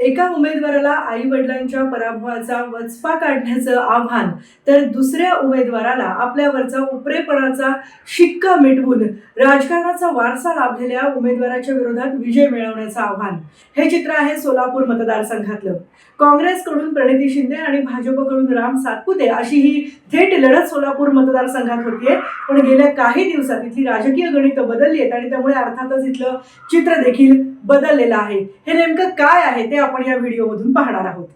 एका उमेदवाराला आई वडिलांच्या पराभवाचा वचपा काढण्याचं आव्हान तर दुसऱ्या उमेदवाराला आपल्यावरचा उपरेपणाचा शिक्का मिटवून राजकारणाचा वारसा लाभलेल्या उमेदवाराच्या विरोधात विजय मिळवण्याचं आव्हान. हे चित्र आहे सोलापूर मतदारसंघातलं. काँग्रेसकडून प्रणिती शिंदे आणि भाजपकडून राम सातपुते अशी ही थेट लढत सोलापूर मतदारसंघात होतीये. पण गेल्या काही दिवसात इथली राजकीय गणितं बदलली आहेत आणि त्यामुळे अर्थातच इथलं चित्र देखील बदललेलं आहे. हे नेमकं काय आहे ते आपण या व्हिडिओमधून पाहणार आहोत.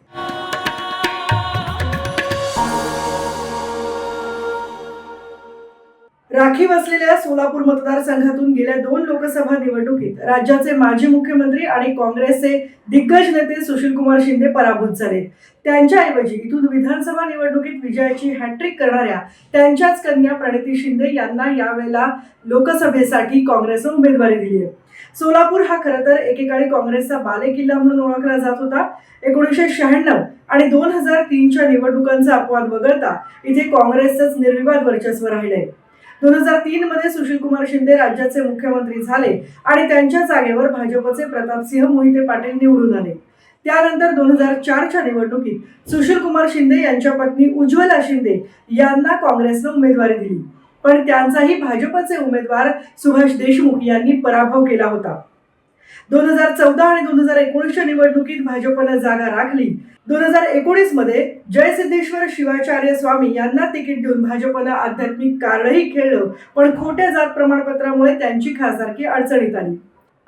राखीव असलेल्या सोलापूर मतदारसंघातून गेल्या दोन लोकसभा निवडणुकीत राज्याचे माजी मुख्यमंत्री आणि काँग्रेसचे दिग्गज नेते सुशीलकुमार शिंदे पराभूत झाले. त्यांच्याऐवजी इथून विधानसभा निवडणुकीत विजयाची हॅट्रिक करणाऱ्या त्यांच्याच कन्या प्रणिती शिंदे यांना यावेळेला लोकसभेसाठी काँग्रेसनं उमेदवारी दिली आहे. सोलापूर हा खरं तर एकेकाळी काँग्रेसचा बालेकिल्ला म्हणून ओळखला जात होता. एकोणीसशे शहाण्णव आणि दोन हजार तीनच्या निवडणुकांचा अपवाद वगळता इथे काँग्रेसचंच निर्विवाद वर्चस्व राहिलंय. दोन हजार तीन मध्ये सुशीलकुमार शिंदे राज्याचे मुख्यमंत्री झाले आणि त्यांच्या जागेवर भाजपचे प्रतापसिंह मोहिते पाटील निवडून आले. त्यानंतर दोन हजार चारच्या निवडणुकीत सुशीलकुमार शिंदे यांच्या पत्नी उज्ज्वला शिंदे यांना काँग्रेसनं उमेदवारी दिली. पण त्यांचाही भाजपचे उमेदवार सुभाष देशमुख यांनी पराभव केला होता. दोन हजार चौदा आणि दोन हजार एकोणीसच्या निवडणुकीत भाजपनं जागा राखली. दोन हजार एकोणीसमध्ये जयसिद्धेश्वर शिवाचार्य स्वामी यांना तिकीट देऊन भाजपनं आध्यात्मिक कार्डही खेळलं पण खोट्या जात प्रमाणपत्रामुळे त्यांची खासदारकी अडचणीत आली.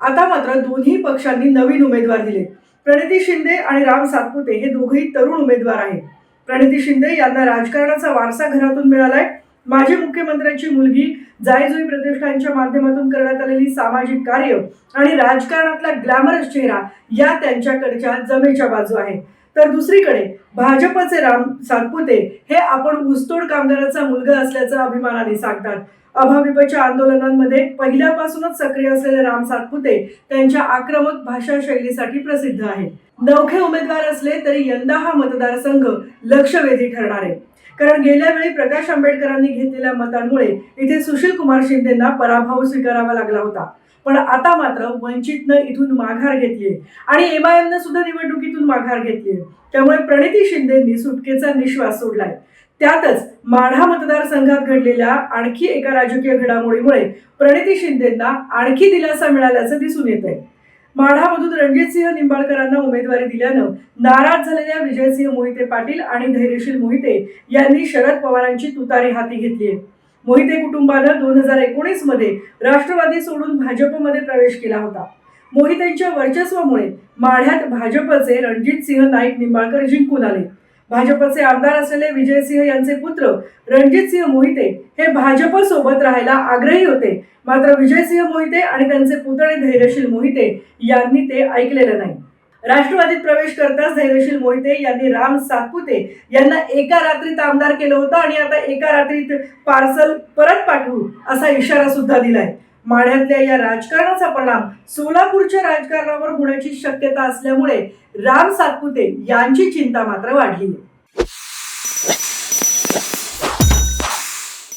आता मात्र दोन्ही पक्षांनी नवीन उमेदवार दिले. प्रणिती शिंदे आणि राम सातपुते हे दोघेही तरुण उमेदवार आहेत. प्रणिती शिंदे यांना राजकारणाचा वारसा घरातून मिळालाय. माजी मुख्यमंत्र्यांची मुलगी जायजुई प्रतिष्ठानच्या माध्यमातून करण्यात आलेली सामाजिक कार्य आणि राजकारणातला ग्लॅमरस चेहरा या त्यांच्याकडच्या जमेच्या बाजू आहे. तर दुसरीकडे भाजपचे राम सातपुते हे आपण ऊसतोड कामगाराचा मुलगा असल्याचं अभिमानाने सांगतात. अभाविपच्या आंदोलनांमध्ये पहिल्यापासूनच सक्रिय असलेले राम सातपुते त्यांच्या आक्रमक भाषा शैलीसाठी प्रसिद्ध आहेत. नवखे उमेदवार असले तरी यंदा हा मतदारसंघ लक्षवेधी ठरणार आहे. कारण गेल्या वेळी प्रकाश आंबेडकरांनी घेतलेल्या मतांमुळे इथे सुशील कुमार शिंदेना पराभव स्वीकारावा लागला होता. पण आता मात्र वंचितनं इथून माघार घेतलीये आणि एम आयन सुद्धा निवडणुकीतून माघार घेतलीये. त्यामुळे प्रणिती शिंदेंनी सुटकेचा निश्वास सोडलाय. त्यातच माढा मतदारसंघात घडलेल्या आणखी एका राजकीय घडामोडीमुळे प्रणिती शिंदेंना आणखी दिलासा मिळाल्याचं दिसून येत आहे माढामधून रणजितसिंह निंबाळकरांना उमेदवारी दिल्यानं नाराज झालेल्या विजयसिंह मोहिते पाटील आणि धैर्यशील मोहिते यांनी शरद पवारांची तुतारी हाती घेतली आहे. मोहिते कुटुंबानं दोन हजार एकोणीसमध्ये राष्ट्रवादी सोडून भाजपमध्ये प्रवेश केला होता. मोहितेंच्या वर्चस्वामुळे माढ्यात भाजपचे रणजितसिंह नाईक निंबाळकर जिंकून आले. भाजपचे आमदार असलेले विजयसिंह यांचे पुत्र रणजितसिंह मोहिते हे भाजप सोबत राहायला आग्रही होते. मात्र विजयसिंह मोहिते आणि त्यांचे पुतणे धैर्यशील मोहिते यांनी ते ऐकलेलं नाही. राष्ट्रवादीत प्रवेश करताच धैर्यशील मोहिते यांनी राम सातपुते यांना एका रात्रीत आमदार केलं होतं आणि आता एका रात्रीत पार्सल परत पाठवू असा इशारा सुद्धा दिलाय. माढ्यातल्या या राजकारणाचा परिणाम सोलापूरच्या राजकारणावर होण्याची शक्यता असल्यामुळे राम सातपुते यांची चिंता मात्र वाढली.